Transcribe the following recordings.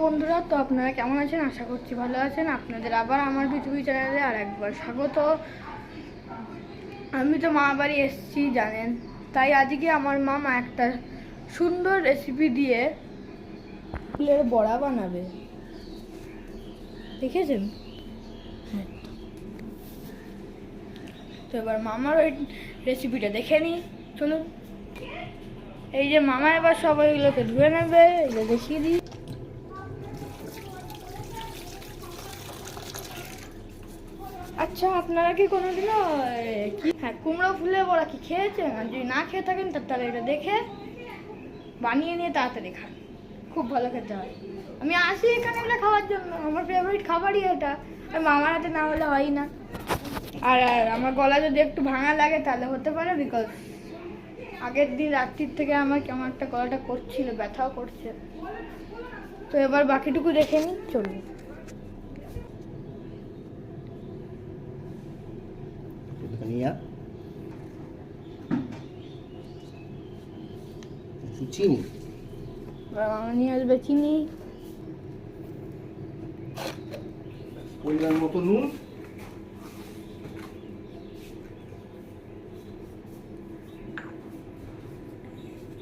বন্ধুরা, তো আপনারা কেমন আছেন? আশা করছি ভালো আছেন। আপনাদের আবার আমার পৃথিবী চ্যানেলে আর একবার স্বাগত। আমি তো মা বাড়ি এসেছি, জানেন। তাই আজকে আমার মামা একটা সুন্দর রেসিপি দিয়ে ফুলের বড়া বানাবে। দেখেছেন? হ্যাঁ। তো এবার মামার ওই রেসিপিটা দেখে নিই। চলুন। এই যে মামা এবার সবাইগুলোকে ধুয়ে নেবে এগুলো দেখিয়ে দিই। আচ্ছা আপনারা কি কোনোদিনও কি হ্যাঁ কুমড়ো ফুলের বড়া কি খেয়েছেন? আর যদি না খেয়ে থাকেন তাহলে এটা দেখে বানিয়ে নিয়ে তাড়াতাড়ি খান। খুব ভালো খেতে হয়। আমি আসি এখানে এটা খাওয়ার জন্য। আমার ফেভারিট খাবারই এটা। আর মামার হাতে না হলে হয় না। আর আর আমার গলা যদি একটু ভাঙা লাগে, তাহলে হতে পারে বিকজ আগের দিন রাত্রির থেকে আমার কেমন একটা গলাটা করছিল, ব্যথাও করছে। তো এবার বাকিটুকু দেখে নিই, চলুন। ধনিয়া একটু চিনি। নিয়ে আসবে চিনি। পরিমাণ মতো নুন।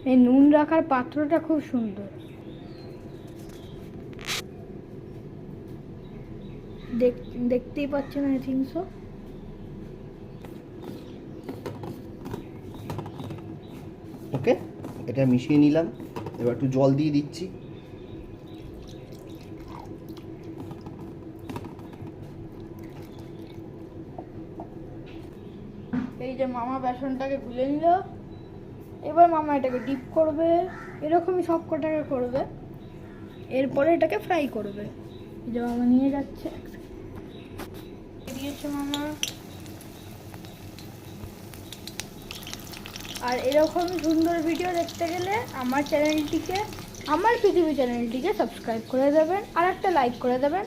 এই নুন রাখার পাত্রটা খুব সুন্দর। দেখ- দেখতেই পাচ্ছেন আই থিঙ্ক সো ওকে? এটা মিশিয়ে নিলাম। এবার একটু জল দিয়ে দিচ্ছি। এই যে মামা বেসনটাকে গুলে নিল। এবার মামা এটাকে ডিপ করবে। এরকমই সব কটাকে করবে। এরপরে এটাকে ফ্রাই করবে। এই যে মামা নিয়ে যাচ্ছে। দিয়েছে মামা। আর এরকম সুন্দর ভিডিও দেখতে গেলে আমার চ্যানেলটিকে আমার পৃথিবী চ্যানেলটিকে সাবস্ক্রাইব করে দেবেন, আর একটা লাইক করে দেবেন,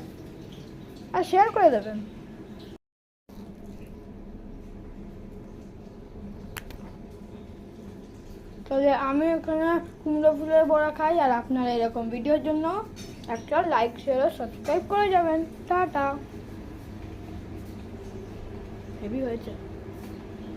আর শেয়ার করে দেবেন। তাহলে আমি এখানে কুমড়ো ফুলের বড়া খাই, আর আপনারা এরকম ভিডিওর জন্য একটা লাইক শেয়ার ও সাবস্ক্রাইব করে যাবেন। টাটা। হেভি হয়েছে।